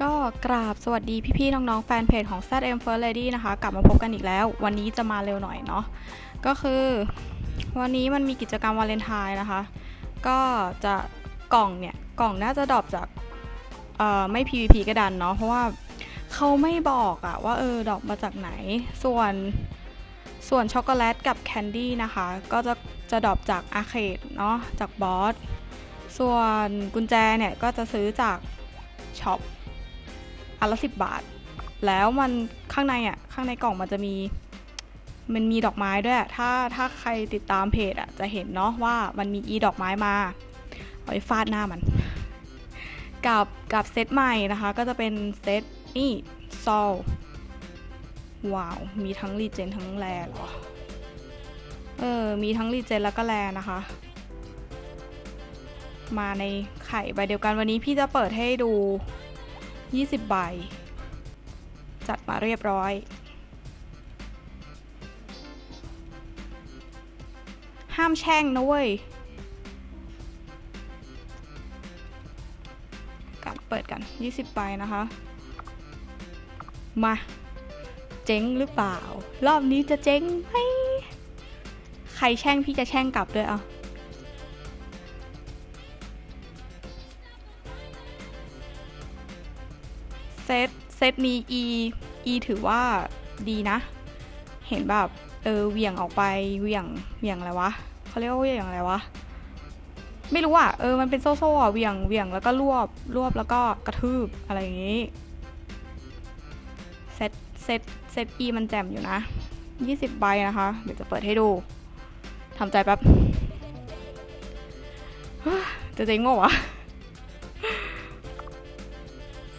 ก็กราบสวัสดีพี่ๆน้องๆแฟนเพจของ ZM First Lady นะคะ กลับมาพบกันอีกแล้ว วันนี้จะมาเร็วหน่อยเนาะก็คือ วันนี้มันมีกิจกรรมวาเลนไทน์นะคะ ก็จะกล่องเนี่ย กล่องน่าจะดรอปจากเอ่อไม่ PVP ก็ดันเนาะเพราะว่าเขาไม่บอกอะว่าเออดรอปมาจากไหน ส่วนส่วนช็อกโกแลตกับแคนดี้นะคะ ก็จะจะดรอปจากอาเคดเนาะจากบอสส่วนกุญแจเนี่ย ก็จะซื้อจากช็อป อันละสิบบาท แล้วมันข้างในอะข้างในกล่องมันจะมี มันมีดอกไม้ด้วย ถ้าถ้าใครติดตามเพจอะจะเห็นเนาะว่ามันมีอีดอกไม้มาเอาไปฟาดหน้ามัน กับกับเซตใหม่นะคะ ก็จะเป็นเซตนี่ซอลว้าว มีทั้งรีเจนทั้งแรเหรอ เออ มีทั้งรีเจนแล้วก็แรนะคะ มาในไข่ใบเดียวกันวันนี้พี่จะเปิดให้ดู 20 ใบ จัดมาเรียบร้อย ห้ามแช่งนะเว้ยกันเปิดกัน 20 ใบนะคะ มา เจ๊งหรือเปล่า รอบนี้จะเจ๊งไหมใครแช่งพี่จะแช่งกลับด้วยอะ ตเซตนี้ E E ถือว่าดีนะ เห็นแบบเออเหวี่ยงออกไปเหวี่ยงเหวี่ยงอะไรวะเขาเรียกว่าเหวี่ยงอะไรวะไม่รู้อะเออมันเป็นโซ่โซ่อะเหวี่ยงเหวี่ยงแล้วก็รวบรวบแล้วก็กระทืบอะไรอย่างงี้เซตเซตเซต E มันแจ่มอยู่นะ 20 ใบนะคะ เดี๋ยวจะเปิดให้ดูทำใจแป๊บจะเจ๊งโง่วะ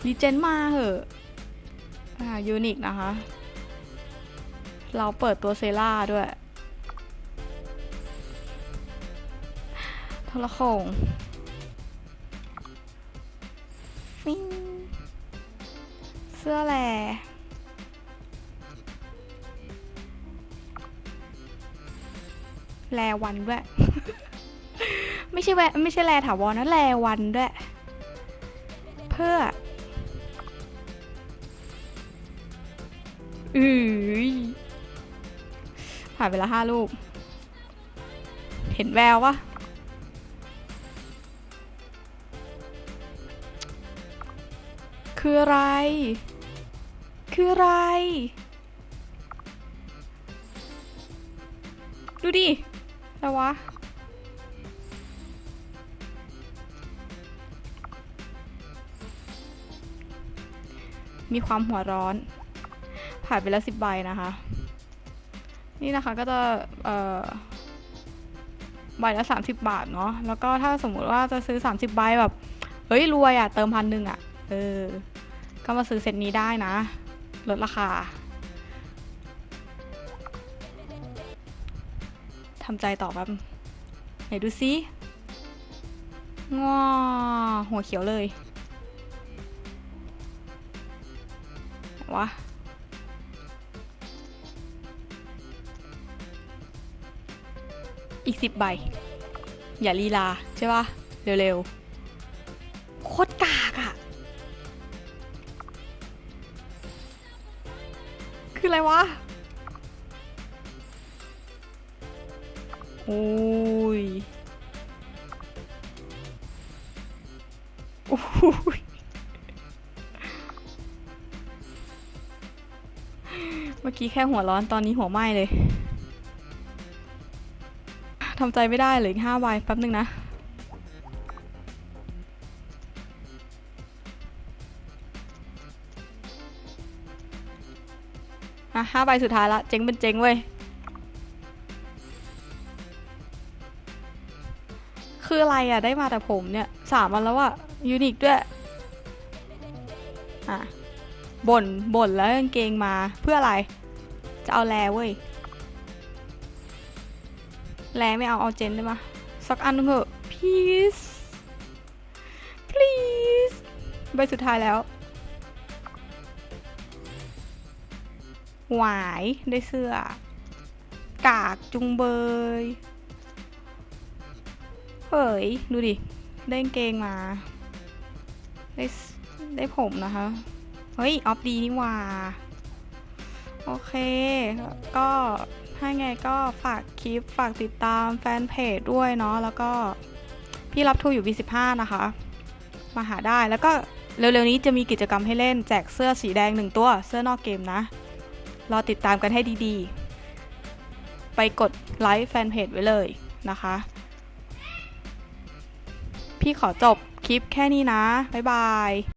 รีเจนมาเหอะอ่ายูนิคนะคะ เราเปิดตัวเซล่าด้วยทรโขงฟิงเสื้อแลแลวันด้วย ไม่ใช่แวไม่ใช่แลถาวรนะแลวันด้วย เพื่อ อือผ่านไปละห้าลูก เห็นแวววะคืออะไร คืออะไร ดูดิอะไรวะมีความหัวร้อนานไปแล้วสิบใบนะคะ นี่นะคะก็จะเอ่อใบละสามสิบบาทเนาะ แล้วก็ถ้าสมมุติว่าจะซื้อสามสิบใบแบบ เฮ้ยรวยอะ่ะเติมพันหนึ่งอะ่ะ เออ ก็มาซื้อเซตนี้ได้นะ ลดราคาทำใจต่อแป๊บไหนดูซิง้อหัวเขียวเลยวะ อีกสิบใบ อย่าลีลาใช่ปะเร็วๆ โคตรกากอะคืออะไรวะ โอ้ย โอ้ยเมื่อกี้แค่หัวร้อนตอนนี้หัวไหม้เลย ทำใจไม่ได้เหลยห้าใบแป๊บนึงนะอะห้าใบสุดท้ายละ เจ๊งเป็นเจ๊งเว้ย คืออะไรอะ ได้มาแต่ผมเนี่ยสามวันแล้วอะยูนิคด้วย อะบ่นบ่นแล้วกางเกงมาเพื่ออะไร จะเอาแลเว้ย แรงไม่เอาเอาเจนได้ปะสักอันเถอะ please please ใบสุดท้ายแล้ว หวายได้เสื้อ กากจุงเบย เฮ้ย ดูดิ ได้เกงมา ได้ได้ผมนะคะ เฮ้ย ออฟดีนี่ว่า โอเค ก็ ถ้าไงก็ฝากคลิปฝากติดตามแฟนเพจด้วยเนาะแล้วก็พี่รับทูอยู่ B15 นะคะ มาหาได้แล้วก็เร็วๆนี้จะมีกิจกรรมให้เล่นแจกเสื้อสีแดงหนึ่งตัวเสื้อนอกเกมนะ รอติดตามกันให้ดีๆ ไปกดไลค์แฟนเพจไว้เลยนะคะ พี่ขอจบคลิปแค่นี้นะ บ๊ายบาย